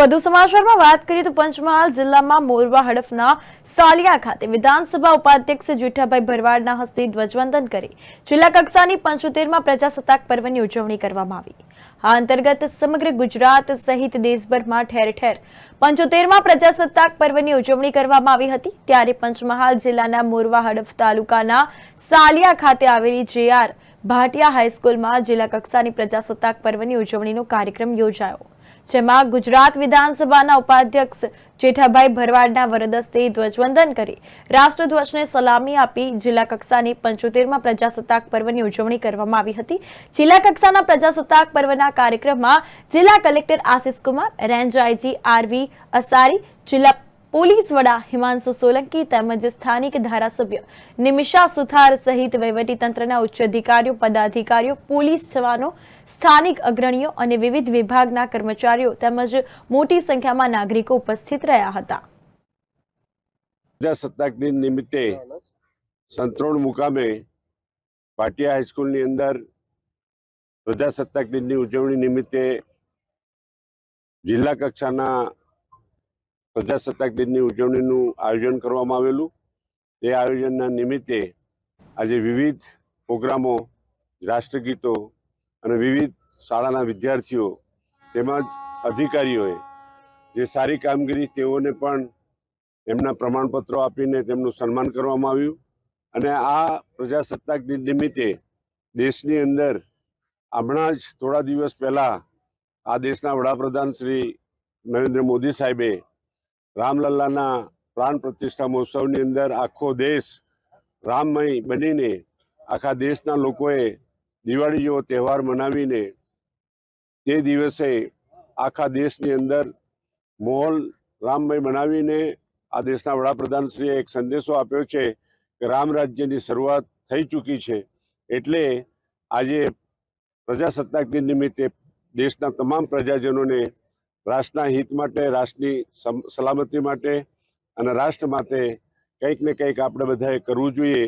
વધુ સમાચારમાં વાત કરીએ તો પંચમહાલ જિલ્લામાં મોરવા હડફના સાલિયા ખાતે વિધાનસભા ઉપાધ્યક્ષ જેઠાભાઈ ભરવાડના હસ્તે ધ્વજવંદન કરી જિલ્લા કક્ષાની પંચોતેરમાં પ્રજાસત્તાક પર્વની ઉજવણી કરવામાં આવી. આ અંતર્ગત સમગ્ર ગુજરાત સહિત દેશભરમાં ઠેર ઠેર પંચોતેરમાં પ્રજાસત્તાક પર્વની ઉજવણી કરવામાં આવી હતી. ત્યારે પંચમહાલ જિલ્લાના મોરવા હડફ તાલુકાના સાલિયા ખાતે આવેલી જેઆર ભાટિયા હાઈસ્કૂલમાં જિલ્લા કક્ષાની પ્રજાસત્તાક પર્વની ઉજવણીનો કાર્યક્રમ યોજાયો, જેમાં ગુજરાત વિધાનસભાના ઉપાધ્યક્ષ જેઠાભાઈ ભરવાડના વરદસ્તે ધ્વજવંદન કરી, રાષ્ટ્રધ્વજને સલામી આપી જિલ્લા કક્ષાની પંચોતેરમાં પ્રજાસત્તાક પર્વની ઉજવણી કરવામાં આવી હતી. જિલ્લા કક્ષાના પ્રજાસત્તાક પર્વના કાર્યક્રમમાં જિલ્લા collector Ashish Kumar, range IG RV Asari, જિલ્લા પોલીસ વડા હિમાંશુ સોલંકી તેમજ સ્થાનિક ધારાસભ્ય નિમિષા સુથાર સહિત વહીવટીતંત્રના ઉચ્ચ અધિકારીઓ, પદાધિકારીઓ, પોલીસ જવાનો, સ્થાનિક અગ્રણીઓ અને વિવિધ વિભાગના કર્મચારીઓ તેમજ મોટી સંખ્યામાં નાગરિકો ઉપસ્થિત રહ્યા હતા. પ્રજાસત્તાક દિન નિમિત્તે સંતરોણ મુકામે પાટિયા હાઈસ્કૂલની અંદર પ્રજાસત્તાક દિનની ઉજવણી નિમિત્તે જિલ્લા કક્ષાના પ્રજાસત્તાક દિનની ઉજવણીનું આયોજન કરવામાં આવેલું. તે આયોજનના નિમિત્તે આજે વિવિધ પ્રોગ્રામો, રાષ્ટ્રગીતો અને વિવિધ શાળાના વિદ્યાર્થીઓ તેમજ અધિકારીઓએ જે સારી કામગીરી તેઓને પણ એમના પ્રમાણપત્રો આપીને તેમનું સન્માન કરવામાં આવ્યું. અને આ પ્રજાસત્તાક દિન નિમિત્તે દેશની અંદર હમણાં જ થોડા દિવસ પહેલાં આ દેશના વડાપ્રધાન શ્રી નરેન્દ્ર મોદી સાહેબે રામલલ્લાના પ્રાણ પ્રતિષ્ઠા મહોત્સવની અંદર આખો દેશ રામમય બનીને આખા દેશના લોકોએ દિવાળી જેવો તહેવાર મનાવીને તે દિવસે આખા દેશની અંદર માહોલ રામમય બનાવીને આ દેશના વડાપ્રધાનશ્રીએ એક સંદેશો આપ્યો છે કે રામ રાજ્યની શરૂઆત થઈ ચૂકી છે એટલે આજે પ્રજાસત્તાક દિન નિમિત્તે દેશના તમામ પ્રજાજનોને રાષ્ટ્રના હિત માટે, રાષ્ટ્રની સલામતી માટે અને રાષ્ટ્ર માટે કંઈક ને કંઈક આપણે બધાએ કરવું જોઈએ.